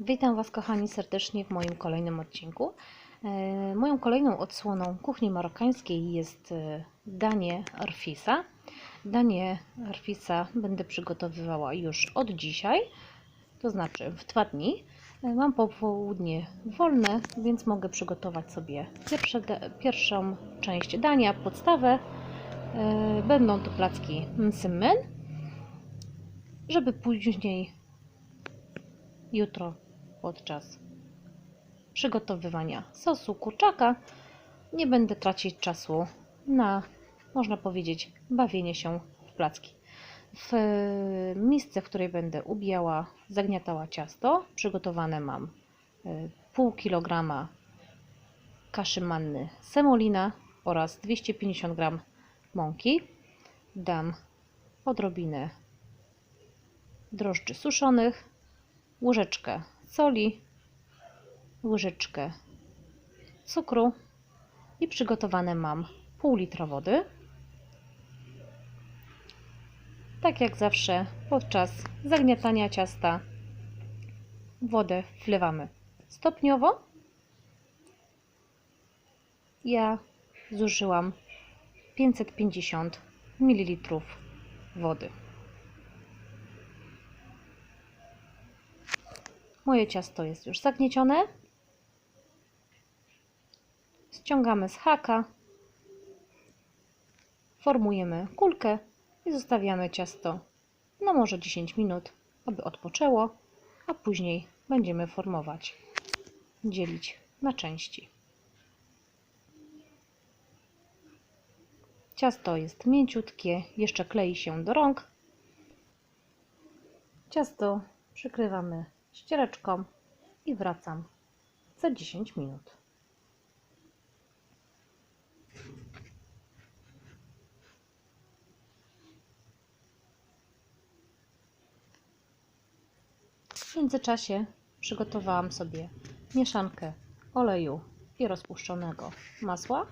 Witam Was, kochani, serdecznie w moim kolejnym odcinku. E, Moją kolejną odsłoną kuchni marokańskiej jest e, danie arfisa. Danie arfisa będę przygotowywała już od dzisiaj, to znaczy w dwa dni. E, Mam popołudnie wolne, więc mogę przygotować sobie pierwsze, pierwszą część dania, podstawę. Będą to placki msymmen, żeby później jutro podczas przygotowywania sosu kurczaka nie będę tracić czasu na, można powiedzieć, bawienie się w placki. W misce, w której będę ubijała, zagniatała ciasto, przygotowane mam e, pół kilograma kaszy manny semolina oraz 250 g mąki. Dam odrobinę drożdży suszonych, łyżeczkę soli, łyżeczkę cukru i przygotowane mam pół litra wody. Tak jak zawsze podczas zagniatania ciasta wodę wlewamy stopniowo. Ja zużyłam 550 ml wody. Moje ciasto jest już zagniecione. Ściągamy z haka. Formujemy kulkę i zostawiamy ciasto na może 10 minut, aby odpoczęło, a później będziemy formować, dzielić na części. Ciasto jest mięciutkie, jeszcze klei się do rąk. Ciasto przykrywamy ściereczką i wracam za 10 minut. W międzyczasie przygotowałam sobie mieszankę oleju i rozpuszczonego masła.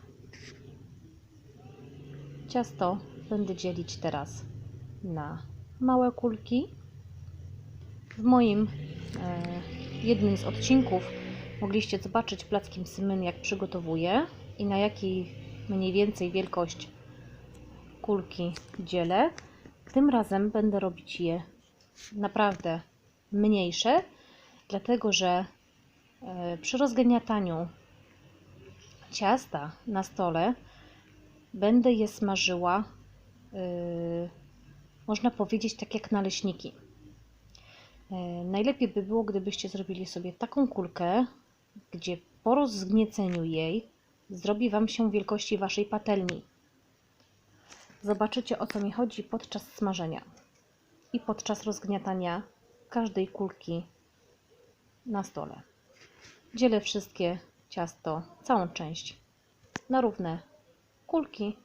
Ciasto będę dzielić teraz na małe kulki. W moim jednym z odcinków mogliście zobaczyć plackiem symyn, jak przygotowuję i na jakiej mniej więcej wielkość kulki dzielę. Tym razem będę robić je naprawdę mniejsze, dlatego że e, przy rozgniataniu ciasta na stole będę je smażyła, yy, można powiedzieć, tak jak naleśniki. Yy, najlepiej by było, gdybyście zrobili sobie taką kulkę, gdzie po rozgnieceniu jej zrobi Wam się wielkości Waszej patelni. Zobaczycie o co mi chodzi podczas smażenia i podczas rozgniatania każdej kulki na stole. Dzielę wszystkie ciasto, całą część na równe kulki.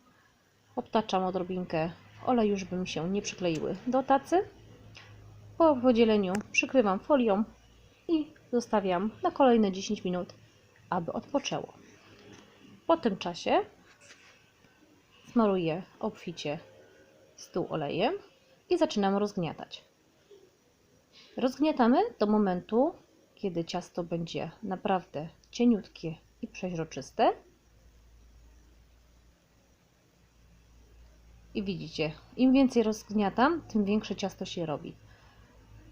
Obtaczam odrobinkę oleju, żeby mi się nie przykleiły do tacy. Po podzieleniu przykrywam folią i zostawiam na kolejne 10 minut, aby odpoczęło. Po tym czasie smaruję obficie stół olejem i zaczynam rozgniatać. Rozgniatamy do momentu, kiedy ciasto będzie naprawdę cieniutkie i przeźroczyste. I widzicie, im więcej rozgniatam, tym większe ciasto się robi.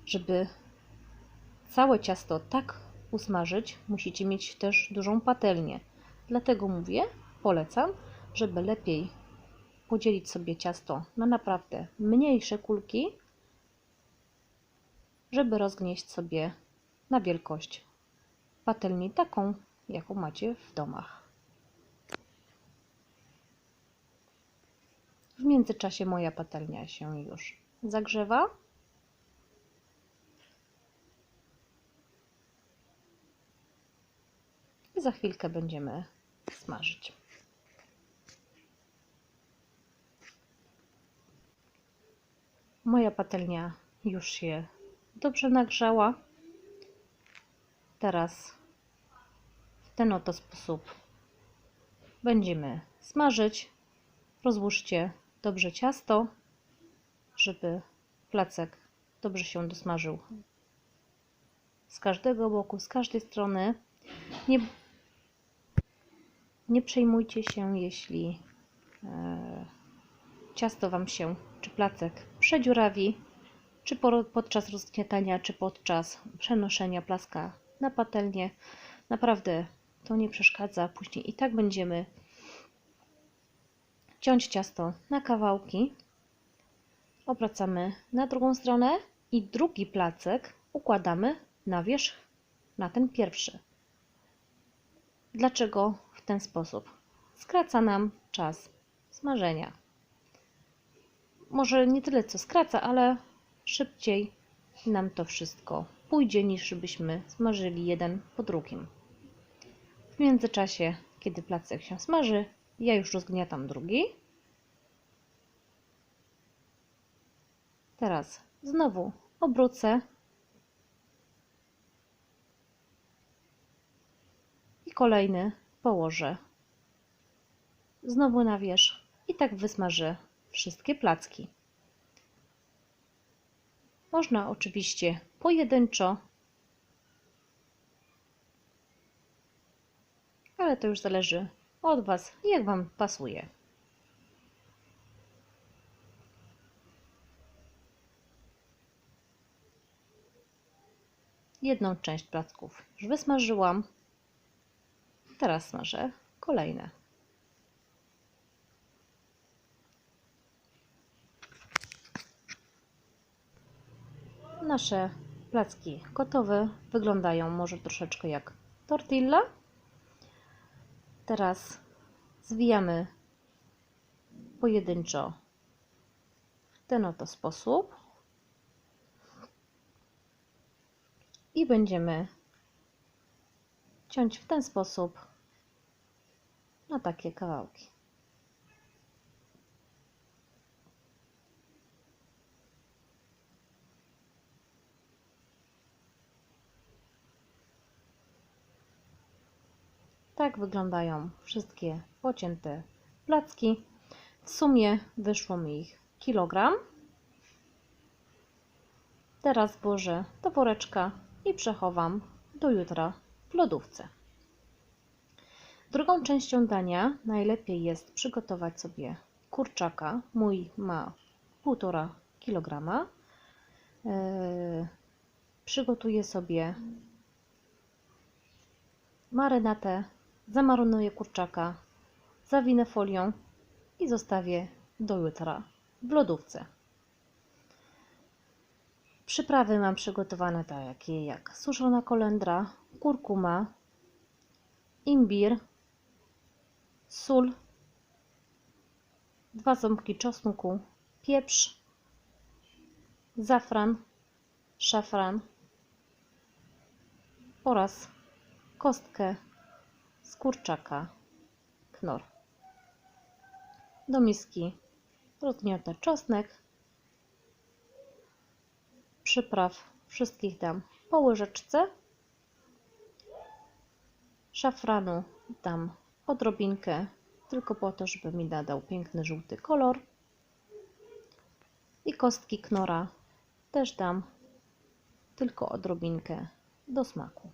Żeby całe ciasto tak usmażyć, musicie mieć też dużą patelnię. Dlatego mówię, polecam, żeby lepiej podzielić sobie ciasto na naprawdę mniejsze kulki, żeby rozgnieść sobie na wielkość patelni taką, jaką macie w domach. W międzyczasie moja patelnia się już zagrzewa. Za chwilkę będziemy smażyć. Moja patelnia już się dobrze nagrzała. Teraz w ten oto sposób będziemy smażyć. Rozłóżcie dobrze ciasto, żeby placek dobrze się dosmażył z każdego boku, z każdej strony. Nie, nie przejmujcie się, jeśli e, ciasto Wam się, czy placek przedziurawi, czy po, podczas rozgniatania, czy podczas przenoszenia plaska na patelnię. Naprawdę to nie przeszkadza. Później i tak będziemy ciąć ciasto na kawałki. Obracamy na drugą stronę i drugi placek układamy na wierzch na ten pierwszy. Dlaczego w ten sposób? Skraca nam czas smażenia. Może nie tyle co skraca, ale szybciej nam to wszystko pójdzie niż byśmy smażyli jeden po drugim. W międzyczasie, kiedy placek się smaży, ja już rozgniatam drugi. Teraz znowu obrócę kolejny położę znowu na wierzch i tak wysmażę wszystkie placki. Można oczywiście pojedynczo, ale to już zależy od Was, jak Wam pasuje. Jedną część placków już wysmażyłam. Teraz smażę kolejne. Nasze placki gotowe. Wyglądają może troszeczkę jak tortilla. Teraz zwijamy pojedynczo w ten oto sposób. I będziemy ciąć w ten sposób na takie kawałki. Tak wyglądają wszystkie pocięte placki. W sumie wyszło mi ich kilogram. Teraz włożę do woreczka i przechowam do jutra w lodówce. Drugą częścią dania najlepiej jest przygotować sobie kurczaka. Mój ma 1,5 kg. Yy, przygotuję sobie marynatę zamarynuję kurczaka, zawinę folią i zostawię do jutra w lodówce. Przyprawy mam przygotowane takie jak suszona kolendra, kurkuma, imbir, sól, dwa ząbki czosnku, pieprz, zafran, szafran oraz kostkę z kurczaka knor. Do miski rozgniotę czosnek. Przypraw wszystkich dam po łyżeczce. Szafranu dam odrobinkę, tylko po to, żeby mi nadał piękny żółty kolor. I kostki knora też dam tylko odrobinkę do smaku.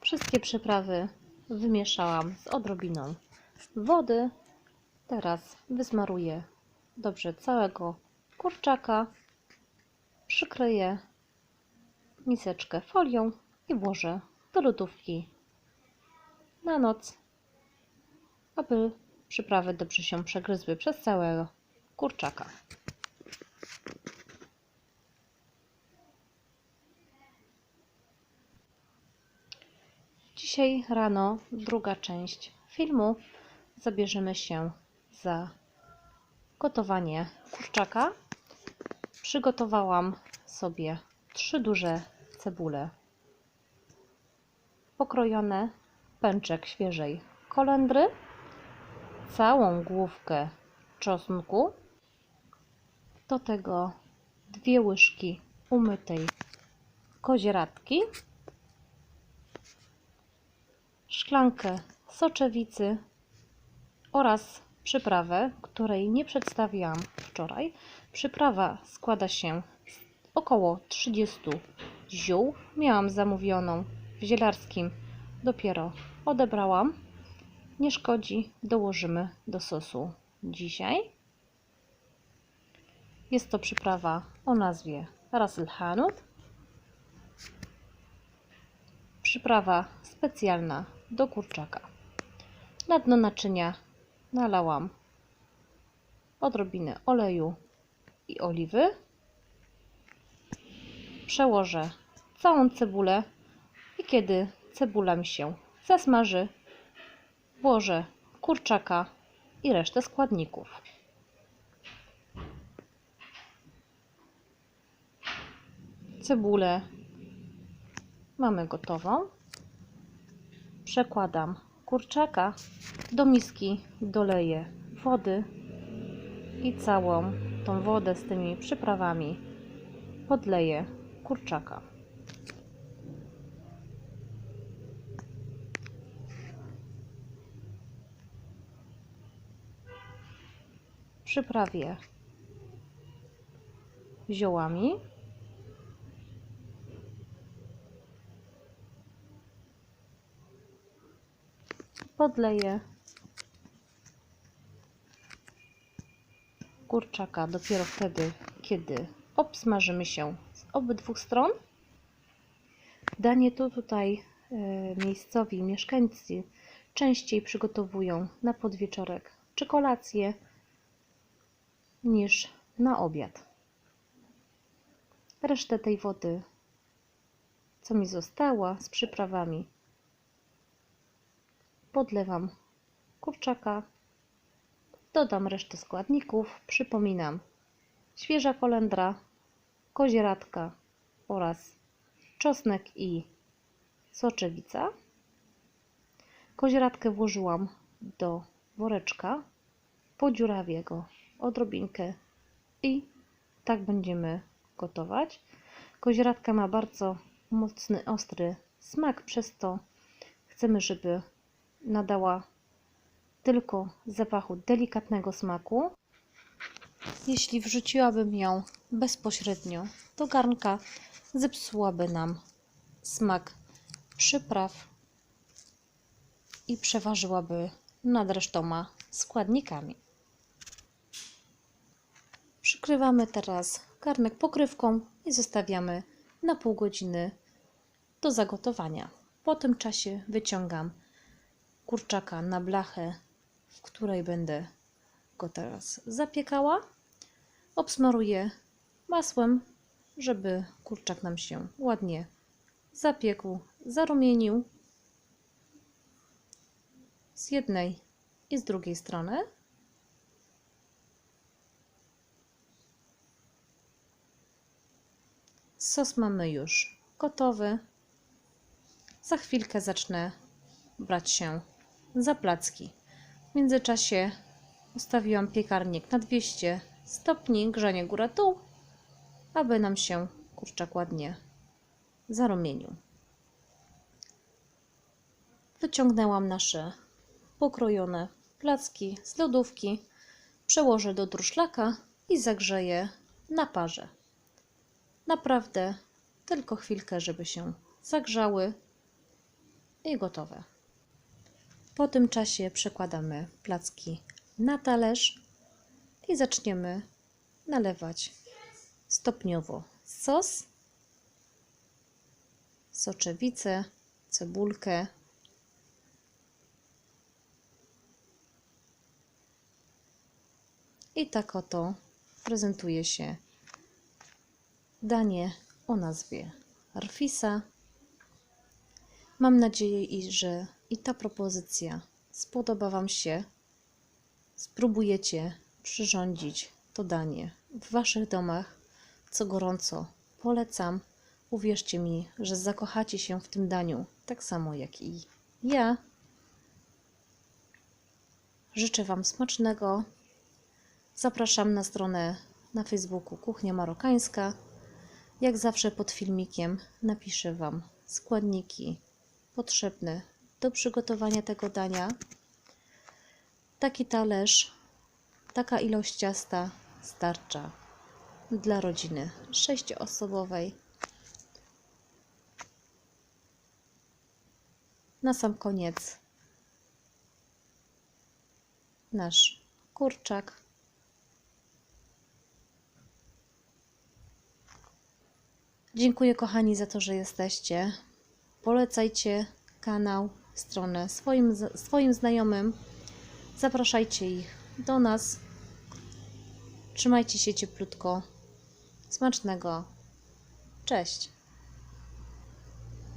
Wszystkie przyprawy wymieszałam z odrobiną wody. Teraz wysmaruję dobrze całego kurczaka. Przykryję miseczkę folią i włożę do lodówki na noc, aby przyprawy dobrze się przegryzły przez całego kurczaka. Dzisiaj rano, druga część filmu, zabierzemy się za gotowanie kurczaka. Przygotowałam sobie trzy duże cebule. Pokrojone, pęczek świeżej kolendry, całą główkę czosnku, do tego dwie łyżki umytej kozieradki, szklankę soczewicy oraz przyprawę, której nie przedstawiłam wczoraj. Przyprawa składa się z około 30 ziół. Miałam zamówioną w zielarskim, dopiero odebrałam. Nie szkodzi, dołożymy do sosu dzisiaj. Jest to przyprawa o nazwie Ras. Przyprawa specjalna do kurczaka. Na dno naczynia nalałam odrobinę oleju i oliwy. Przełożę całą cebulę i kiedy cebula mi się zasmaży, włożę kurczaka i resztę składników. Cebulę mamy gotową. Przekładam kurczaka do miski, doleję wody i całą tą wodę z tymi przyprawami podleję kurczaka. Przyprawię ziołami. Podleję kurczaka dopiero wtedy, kiedy obsmażymy się z obydwu stron. Danie to tutaj e, miejscowi mieszkańcy częściej przygotowują na podwieczorek czy kolację niż na obiad. Resztę tej wody, co mi została z przyprawami, podlewam kurczaka, dodam resztę składników, przypominam świeża kolendra, kozieradka oraz czosnek i soczewica. Kozieradkę włożyłam do woreczka, podziurawię go odrobinkę i tak będziemy gotować. Kozieradka ma bardzo mocny, ostry smak, przez to chcemy, żeby nadała tylko zapachu delikatnego smaku. Jeśli wrzuciłabym ją bezpośrednio do garnka, zepsułaby nam smak przypraw i przeważyłaby nad resztoma składnikami. Przykrywamy teraz garnek pokrywką i zostawiamy na pół godziny do zagotowania. Po tym czasie wyciągam kurczaka na blachę, w której będę go teraz zapiekała. Obsmaruję masłem, żeby kurczak nam się ładnie zapiekł, zarumienił z jednej i z drugiej strony. Sos mamy już gotowy. Za chwilkę zacznę brać się za placki. W międzyczasie ustawiłam piekarnik na 200 stopni grzanie góra-dół, aby nam się kurczak ładnie zarumienił. Wyciągnęłam nasze pokrojone placki z lodówki, przełożę do druszlaka i zagrzeję na parze. Naprawdę tylko chwilkę, żeby się zagrzały i gotowe. Po tym czasie przekładamy placki na talerz i zaczniemy nalewać stopniowo sos, soczewicę, cebulkę. I tak oto prezentuje się danie o nazwie Arfisa. Mam nadzieję, że i ta propozycja spodoba Wam się. Spróbujecie przyrządzić to danie w Waszych domach, co gorąco polecam. Uwierzcie mi, że zakochacie się w tym daniu tak samo jak i ja. Życzę Wam smacznego. Zapraszam na stronę na Facebooku Kuchnia Marokańska. Jak zawsze pod filmikiem napiszę Wam składniki potrzebne do przygotowania tego dania. Taki talerz Taka ilość ciasta starcza dla rodziny sześcioosobowej. Na sam koniec nasz kurczak. Dziękuję kochani za to, że jesteście. Polecajcie kanał, stronę swoim, swoim znajomym. Zapraszajcie ich do nas. Trzymajcie się cieplutko. Smacznego. Cześć.